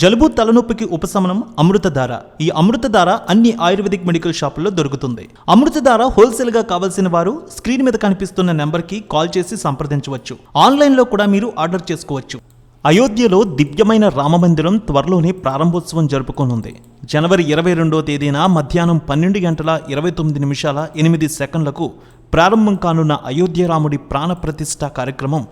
జలుబు తలనొప్పికి ఉపశమనం అమృతధార. ఈ అమృతధార అన్ని ఆయుర్వేదిక్ మెడికల్ షాపుల్లో దొరుకుతుంది. అమృతధార హోల్సేల్గా కావాల్సిన వారు స్క్రీన్ మీద కనిపిస్తున్న నెంబర్కి కాల్ చేసి సంప్రదించవచ్చు. ఆన్లైన్లో కూడా మీరు ఆర్డర్ చేసుకోవచ్చు. అయోధ్యలో దివ్యమైన రామమందిరం త్వరలోనే ప్రారంభోత్సవం జరుపుకోనుంది. జనవరి ఇరవై రెండో తేదీన మధ్యాహ్నం పన్నెండు గంటల ఇరవై తొమ్మిది నిమిషాల ఎనిమిది సెకండ్లకు ప్రారంభం కానున్న అయోధ్య రాముడి ప్రాణ ప్రతిష్ఠ కార్యక్రమం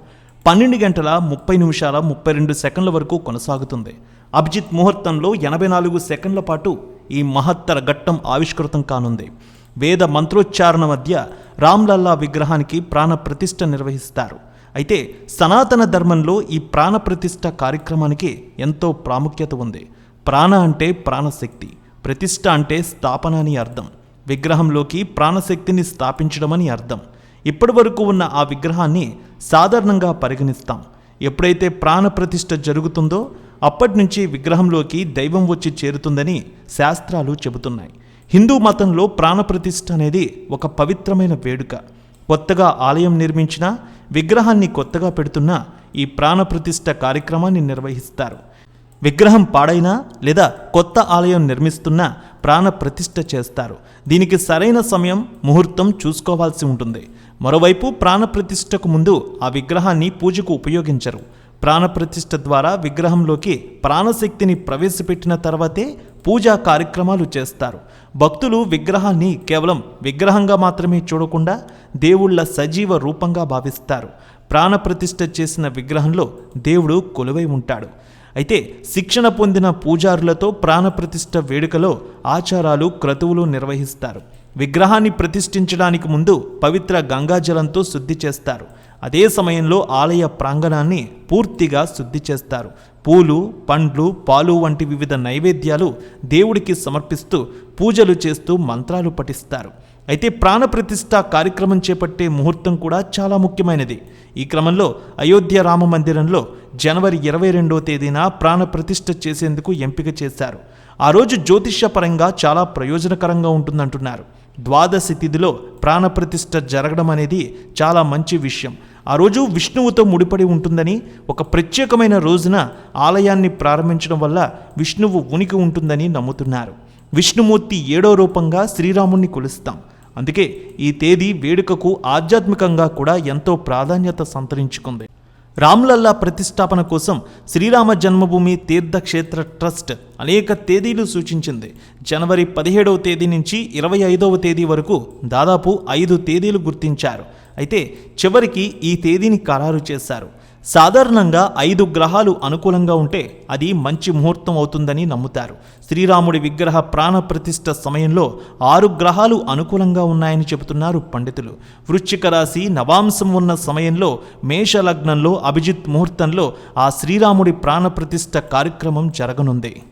పన్నెండు గంటల ముప్పై నిమిషాల ముప్పై రెండు సెకండ్ల వరకు కొనసాగుతుంది. అభిజిత్ ముహూర్తంలో ఎనభై నాలుగు సెకండ్ల పాటు ఈ మహత్తర ఘట్టం ఆవిష్కృతం కానుంది. వేద మంత్రోచ్చారణ మధ్య రామ్లల్లా విగ్రహానికి ప్రాణ ప్రతిష్ఠ నిర్వహిస్తారు. అయితే సనాతన ధర్మంలో ఈ ప్రాణ ప్రతిష్ఠ కార్యక్రమానికి ఎంతో ప్రాముఖ్యత ఉంది. ప్రాణ అంటే ప్రాణశక్తి ప్రతిష్ఠ అంటే స్థాపన అని అర్థం. విగ్రహంలోకి ప్రాణశక్తిని స్థాపించడమని అర్థం. ఇప్పటి వరకు ఉన్న ఆ విగ్రహాన్ని సాధారణంగా పరిగణిస్తాం. ఎప్పుడైతే ప్రాణ ప్రతిష్ఠ జరుగుతుందో అప్పటి నుంచి విగ్రహంలోకి దైవం వచ్చి చేరుతుందని శాస్త్రాలు చెబుతున్నాయి. హిందూ మతంలో ప్రాణప్రతిష్ఠ అనేది ఒక పవిత్రమైన వేడుక. కొత్తగా ఆలయం నిర్మించినా విగ్రహాన్ని కొత్తగా పెడుతున్నా ఈ ప్రాణప్రతిష్ఠ కార్యక్రమాన్ని నిర్వహిస్తారు. విగ్రహం పాడైనా లేదా కొత్త ఆలయం నిర్మిస్తున్నా ప్రాణ ప్రతిష్ఠ చేస్తారు. దీనికి సరైన సమయం ముహూర్తం చూసుకోవాల్సి ఉంటుంది. మరోవైపు ప్రాణ ప్రతిష్ఠకు ముందు ఆ విగ్రహాన్ని పూజకు ఉపయోగించరు. ప్రాణప్రతిష్ఠ ద్వారా విగ్రహంలోకి ప్రాణశక్తిని ప్రవేశపెట్టిన తర్వాతే పూజా కార్యక్రమాలు చేస్తారు. భక్తులు విగ్రహాన్ని కేవలం విగ్రహంగా మాత్రమే చూడకుండా దేవుళ్ళ సజీవ రూపంగా భావిస్తారు. ప్రాణప్రతిష్ఠ చేసిన విగ్రహంలో దేవుడు కొలువై ఉంటాడు. అయితే శిక్షణ పొందిన పూజారులతో ప్రాణప్రతిష్ఠ వేడుకలో ఆచారాలు క్రతువులు నిర్వహిస్తారు. విగ్రహాన్ని ప్రతిష్ఠించడానికి ముందు పవిత్ర గంగాజలంతో శుద్ధి చేస్తారు. అదే సమయంలో ఆలయ ప్రాంగణాన్ని పూర్తిగా శుద్ధి చేస్తారు. పూలు పండ్లు పాలు వంటి వివిధ నైవేద్యాలు దేవుడికి సమర్పిస్తూ పూజలు చేస్తూ మంత్రాలు పఠిస్తారు. అయితే ప్రాణప్రతిష్ఠ కార్యక్రమం చేపట్టే ముహూర్తం కూడా చాలా ముఖ్యమైనది. ఈ క్రమంలో అయోధ్య రామ మందిరంలో జనవరి ఇరవై రెండో తేదీన ప్రాణప్రతిష్ఠ చేసేందుకు ఎంపిక చేశారు. ఆ రోజు జ్యోతిష్యపరంగా చాలా ప్రయోజనకరంగా ఉంటుందంటున్నారు. ద్వాదశి తిథిలో ప్రాణప్రతిష్ఠ జరగడం అనేది చాలా మంచి విషయం. ఆ రోజు విష్ణువుతో ముడిపడి ఉంటుందని ఒక ప్రత్యేకమైన రోజున ఆలయాన్ని ప్రారంభించడం వల్ల విష్ణువు ఉనికి ఉంటుందని నమ్ముతున్నారు. విష్ణుమూర్తి ఏడో రూపంగా శ్రీరాముణ్ణి కొలుస్తాం. అందుకే ఈ తేదీ వేడుకకు ఆధ్యాత్మికంగా కూడా ఎంతో ప్రాధాన్యత సంతరించుకుంది. రామ్లల్లా ప్రతిష్టాపన కోసం శ్రీరామ జన్మభూమి తీర్థక్షేత్ర ట్రస్ట్ అనేక తేదీలు సూచించింది. జనవరి పదిహేడవ తేదీ నుంచి ఇరవై ఐదవ తేదీ వరకు దాదాపు ఐదు తేదీలు గుర్తించారు. అయితే చివరికి ఈ తేదీని ఖరారు చేశారు. సాధారణంగా ఐదు గ్రహాలు అనుకూలంగా ఉంటే అది మంచి ముహూర్తం అవుతుందని నమ్ముతారు. శ్రీరాముడి విగ్రహ ప్రాణప్రతిష్ట సమయంలో ఆరు గ్రహాలు అనుకూలంగా ఉన్నాయని చెబుతున్నారు పండితులు. వృశ్చిక రాశి నవాంశం ఉన్న సమయంలో మేషలగ్నంలో అభిజిత్ ముహూర్తంలో ఆ శ్రీరాముడి ప్రాణప్రతిష్ట కార్యక్రమం జరగనుంది.